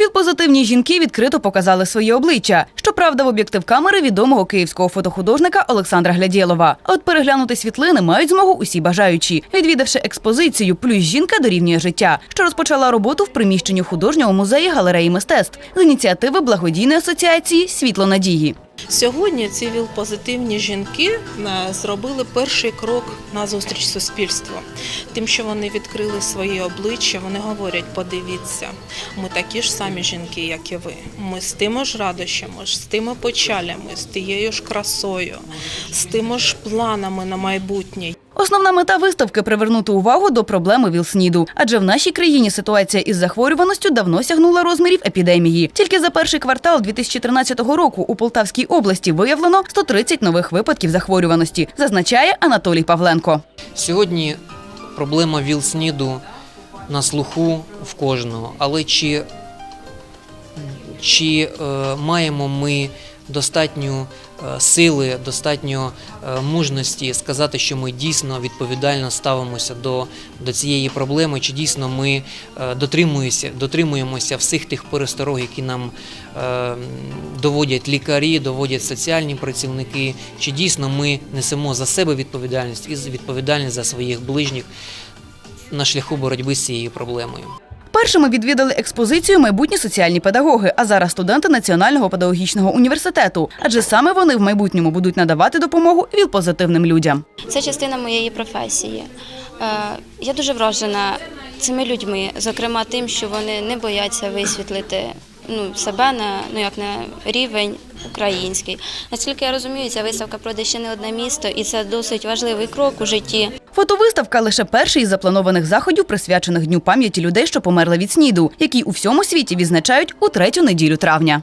Віл-позитивні жінки відкрито показали свої обличчя. Щоправда, в об'єктив камери відомого київського фотохудожника Олександра Глядєлова. От переглянути світлини мають змогу усі бажаючі, відвідавши експозицію Плюс жінка дорівнює життя, що розпочала роботу в приміщенні художнього музею галереї мистецтв з ініціативи благодійної асоціації Світло надії. Сьогодні ці віл-позитивні жінки е, зробили перший крок на зустріч суспільству. Тим, що вони відкрили свої обличчя, вони говорять: подивіться, ми такі ж самі жінки, як і ви. Ми з тими ж радощами, з тими печалями, з тією ж красою, з тими ж планами на майбутнє. Основна мета виставки привернути увагу до проблеми ВІЛ-СНІДу. Адже в нашій країні ситуація із захворюваністю давно сягнула розмірів епідемії. Тільки за перший квартал 2013 року у Полтавській області виявлено 130 нових випадків захворюваності, зазначає Анатолій Павленко. Сьогодні проблема ВІЛ-СНІДу на слуху в кожного, але чи, чи е, маємо ми достатньо е, сили, достатньо е, мужності сказати, що ми дійсно відповідально ставимося до, до цієї проблеми, чи дійсно ми е, дотримуємося, дотримуємося всіх тих пересторог, які нам доводять лікарі, доводять соціальні працівники, чи дійсно ми несемо за себе відповідальність і відповідальність за своїх ближніх на шляху боротьби з цією проблемою. Першими відвідали експозицію майбутні соціальні педагоги, а зараз студенти Національного педагогічного університету. Адже саме вони в майбутньому будуть надавати допомогу ВІЛ-позитивним людям. Це частина моєї професії. Е, Я дуже вражена цими людьми, зокрема тим, що вони не бояться висвітлити ну, себе на ну як на рівень український. Наскільки я розумію, ця виставка пройде ще не одне місто, і це досить важливий крок у житті. Фотовиставка лише перший із запланованих заходів, присвячених дню пам'яті людей, що померли від СНІДу, який у всьому світі відзначають у третю неділю травня.